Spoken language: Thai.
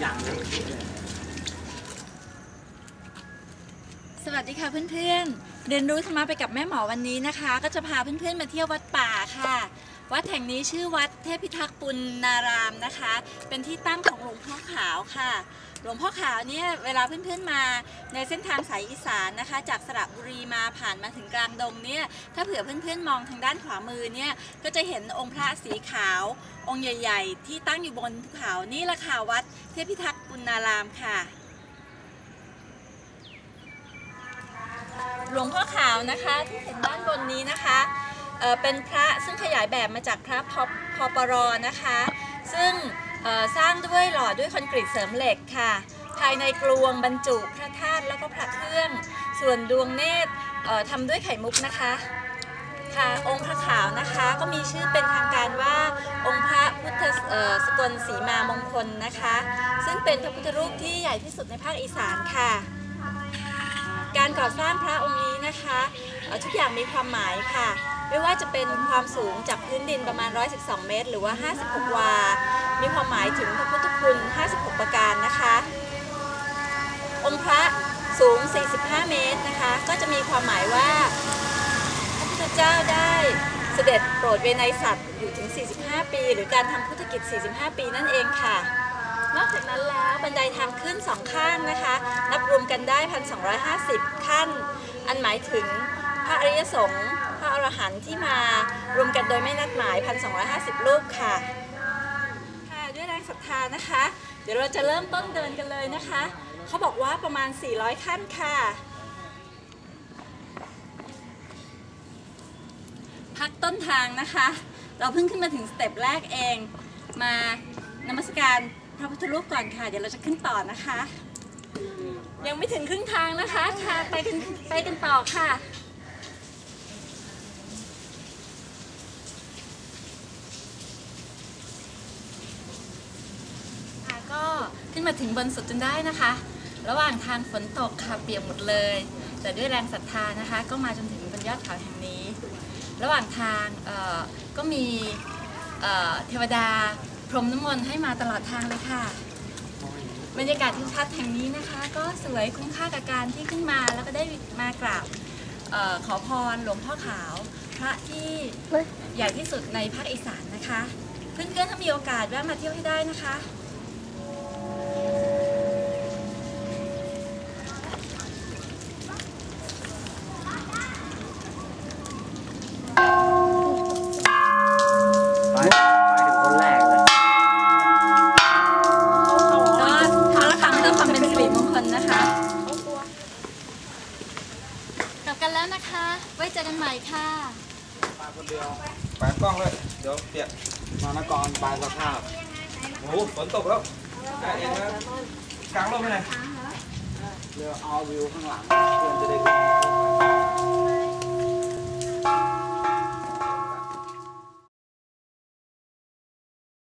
อย่างเลยสวัสดีค่ะเพื่อนๆ เรียนรู้ธรรมะไปกับแม่หมอวันนี้นะคะ ก็จะพาเพื่อนๆมาเที่ยววัดป่าค่ะ วัดแห่งนี้ชื่อวัดเทพิทักษ์ปุณนารามนะคะ เป็นที่ตั้งของหลวงพ่อขาวค่ะ หลวงพ่อขาวเนี่ยเวลาเพื่อนๆมาในเส้นทางสายอีสานนะคะ จากสระบุรีมาผ่านมาถึงกลางดงเนี่ยถ้าเผื่อเพื่อนๆมองทางด้านขวามือเนี่ยก็จะเห็นองค์พระสีขาว องค์ใหญ่ ๆ ที่ตั้งอยู่บนภูเขานี่แหละค่ะวัดเทพิทักษ์ปุณนารามค่ะหลวงพ่อขาวนะคะที่เห็นด้านบนนี้นะคะเเป็นพระซึ่งขยายแบบมาจากพระพพปรนะคะ ซึ่ง สร้างด้วยหล่อด้วยคอนกรีตเสริมเหล็กค่ะ ภายในกลวงบรรจุพระธาตุแล้วก็พระเครื่อง ส่วนดวงเนตรทำด้วยไข่มุกนะคะค่ะองค์พระขาวนะคะก็มีชื่อเป็นทางการว่าองค์พระพุทธสกลศรีมามงคลนะคะ ซึ่งเป็นพระพุทธรูปที่ใหญ่ที่สุดในภาคอีสานค่ะ การก่อสร้างพระองค์นี้นะคะทุกอย่างมีความหมายค่ะ ไม่ว่าจะเป็นความสูงจากพื้นดินประมาณ 112 เมตร หรือว่า 56 วา มีความหมายถึงพระพุทธคุณ 56 ประการนะคะ องค์พระสูง 45 เมตรนะคะ ก็จะมีความหมายว่า พระพุทธเจ้าได้เสด็จโปรดเวไนยสัตว์อยู่ถึง 45 ปี หรือการทำพุทธกิจ 45 ปีนั่นเองค่ะ นอกจากนั้นแล้วบันไดทางขึ้นสองข้างนะคะ นับรวมกันได้ 1,250 ขั้น อันหมายถึงพระอริยสงฆ์พระอรหันต์ที่มารวมกันโดยไม่นัดหมาย 1,250 รูปค่ะานะคะ เดี๋ยวเราจะเริ่มต้นเดินกันเลยนะคะ เขาบอกว่าประมาณ 400 ขั้นค่ะ พักต้นทางนะคะ เราเพิ่งขึ้นมาถึงสเต็ปแรกเอง มานมัสการพระพุทธรูปก่อนค่ะ เดี๋ยวเราจะขึ้นต่อนะคะ ยังไม่ถึงครึ่งทางนะคะค่ะไปกันไปกันต่อค่ะค่ะก็ขึ้ นมาถึงบนสุดจนได้นะคะ ระหว่างทางฝนตกค่ะเปียกหมดเลย แต่ด้วยแรงศรัทธานะคะ ก็มาจนถึงบนยอดเขาแห่งนี้ ระหว่างทางก็มีเทวดาพรมน้ำมนต์ให้มาตลอดทางเลยค่ะ บรรยากาศทิวทัศน์แห่งนี้นะคะ ก็สวยคุ้มค่ากับการที่ขึ้นมาแล้วก็ได้มากราบออขอพรหลวงพ่อขาว พระที่ใหญ่ที่สุดในภาคอีสานนะคะ เพื่อนๆถ้ามีโอกาสแวะมาเที่ยวให้ได้นะคะ มาคนเดียวแปะกล้องเลยเดี๋ยวเปียกมานกรป